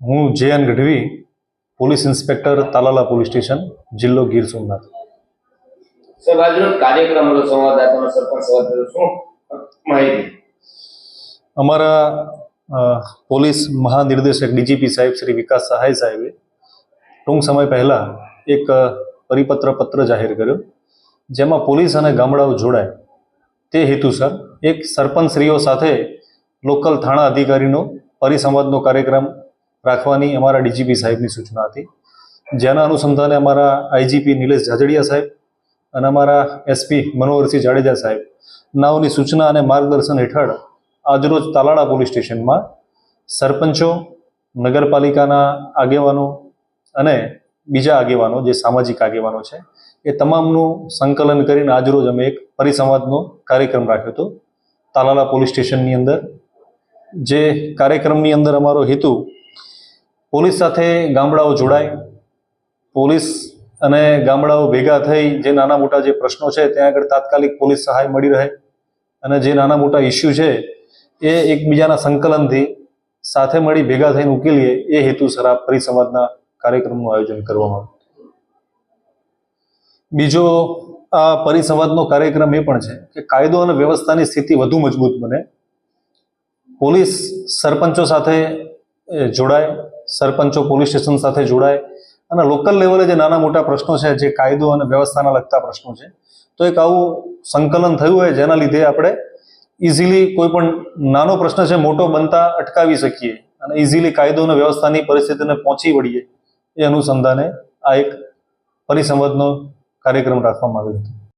હું J N Gadhvi police inspector Talala police station જિલ્લો ગીર સોમનાથ. અમારા પોલીસ મહાનિર્દેશક ડીજીપી સાહેબ શ્રી વિકાસ સહાય સાહેબે ટૂંક સમય પહેલા એક પરિપત્ર પત્ર જાહેર કર્યો જેમાં પોલીસ અને ગામડાઓ જોડાય. તે હેતુસર એક સરપંચશ્રીઓ સાથે લોકલ થાણા અધિકારીનો પરિસંવાદનો કાર્યક્રમ રાખવાની અમારા ડીજીપી સાહેબની સૂચના હતી. જેના અનુસંધાને અમારા આઈજીપી નિલેશ જાજડિયા સાહેબ અને અમારા એસપી મનોહરસિંહ જાડેજા સાહેબ નાઓની સૂચના અને માર્ગદર્શન હેઠળ આજરોજ તાલાળા પોલીસ સ્ટેશનમાં સરપંચો, નગરપાલિકાના આગેવાનો અને બીજા આગેવાનો, જે સામાજિક આગેવાનો છે, એ તમામનું સંકલન કરીને આજરોજ અમે એક પરિસંવાદનો કાર્યક્રમ રાખ્યો હતો. તાલાલા પોલીસ સ્ટેશનની અંદર. જે કાર્યક્રમની અંદર અમારો હેતુ પોલીસ સાથે ગામડાઓ જોડાય. પોલીસ અને ગામડાઓ ભેગા થઈ જે નાના મોટા જે પ્રશ્નો છે, ત્યાં આગળ તાત્કાલિક પોલીસ સહાય મળી રહે. અને જે નાના મોટા ઇસ્યુ છે, એ એકબીજાના સંકલનથી સાથે મળી ભેગા થઈને ઉકેલીએ, એ હેતુસર આ પરિસંવાદના કાર્યક્રમનું આયોજન કરવામાં બીજો આ પરિસંવાદનો કાર્યક્રમ એ પણ છે કે કાયદો અને વ્યવસ્થાની સ્થિતિ વધુ મજબૂત બને. પોલીસ સરપંચો સાથે જોડાય. સરપંચો, પોલીસ સ્ટેશન સાથે જોડાય અને લોકલ લેવલે જે નાના મોટા પ્રશ્નો છે, જે કાયદો અને વ્યવસ્થાના લગતા પ્રશ્નો છે, તો એક આવું સંકલન થયું હોય જેના લીધે આપણે ઇઝીલી કોઈ પણ નાનો પ્રશ્ન છે, મોટો બનતા અટકાવી શકીએ અને ઇઝીલી કાયદો અને વ્યવસ્થાની પરિસ્થિતિને પહોંચી વળીએ એ અનુસંધાને આ એક પરિસંવાદનો કાર્યક્રમ રાખવામાં આવ્યો હતો.